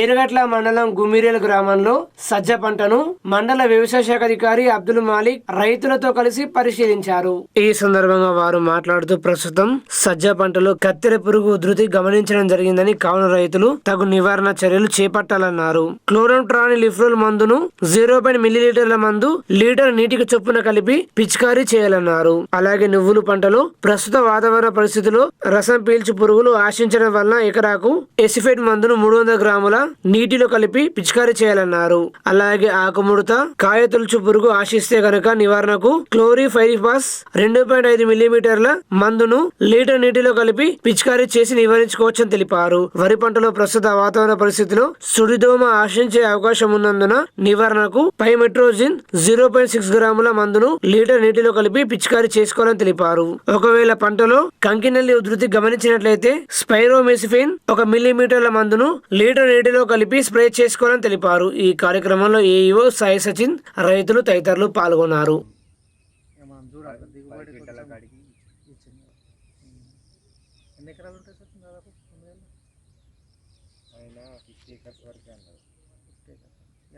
ఏరుగట్ల మండలం గుమిరేల గ్రామంలో సజ్జ పంటను మండల వ్యవసాయ శాఖ అధికారి అబ్దుల్ మాలిక్ రైతులతో కలిసి పరిశీలించారు. ఈ సందర్భంగా వారు మాట్లాడుతూ ప్రస్తుతం సజ్జ పంటలో కత్తెర పురుగు ఉధృతి గమనించడం జరిగిందని కావున రైతులు తగు నివారణ చర్యలు చేపట్టాలన్నారు. క్లోరోట్రాని లిఫ్రోల్ మందును జీరో పాయింట్ మిల్లీలీటర్ల మందు లీటర్ నీటికి చొప్పున కలిపి పిచికారీ చేయాలన్నారు. అలాగే నువ్వులు పంటలో ప్రస్తుత వాతావరణ పరిస్థితుల్లో రసం పీల్చు పురుగులు ఆశించడం వలన ఎకరాకు ఎసిఫేట్ మందును మూడు వందల గ్రాముల నీటిలో కలిపి పిచికారీ చేయాలన్నారు. అలాగే ఆకుముడత కాయ తొలుచు పురుగు ఆశిస్తే గనక నివారణకు క్లోరిఫైరిఫాస్ రెండు పాయింట్ ఐదు మిల్లీమీటర్ల మందును లీటర్ నీటిలో కలిపి పిచికారీ చేసి నివారించుకోవచ్చని తెలిపారు. వరి పంటలో ప్రస్తుత వాతావరణ పరిస్థితిలో సుడిదోమ ఆశించే అవకాశం ఉన్నందున నివారణకు పైమెట్రోజిన్ జీరో పాయింట్ సిక్స్ గ్రాముల మందును లీటర్ నీటిలో కలిపి పిచికారీ చేసుకోవాలని తెలిపారు. ఒకవేళ పంటలో కంకినల్లి ఉధృతి గమనించినట్లయితే స్పైరోమెసిఫిన్ ఒక మిల్లీమీటర్ల మందును లీటర్ నీటి నీటిలో కలిపి స్ప్రే చేసుకోవాలని తెలిపారు. ఈ కార్యక్రమంలో ఏఈఓ సాయి సచిన్ రైతులు తదితరులు పాల్గొన్నారు. ఎన్ని ఎకరాలు ఉంటాయి సార్ దాదాపు?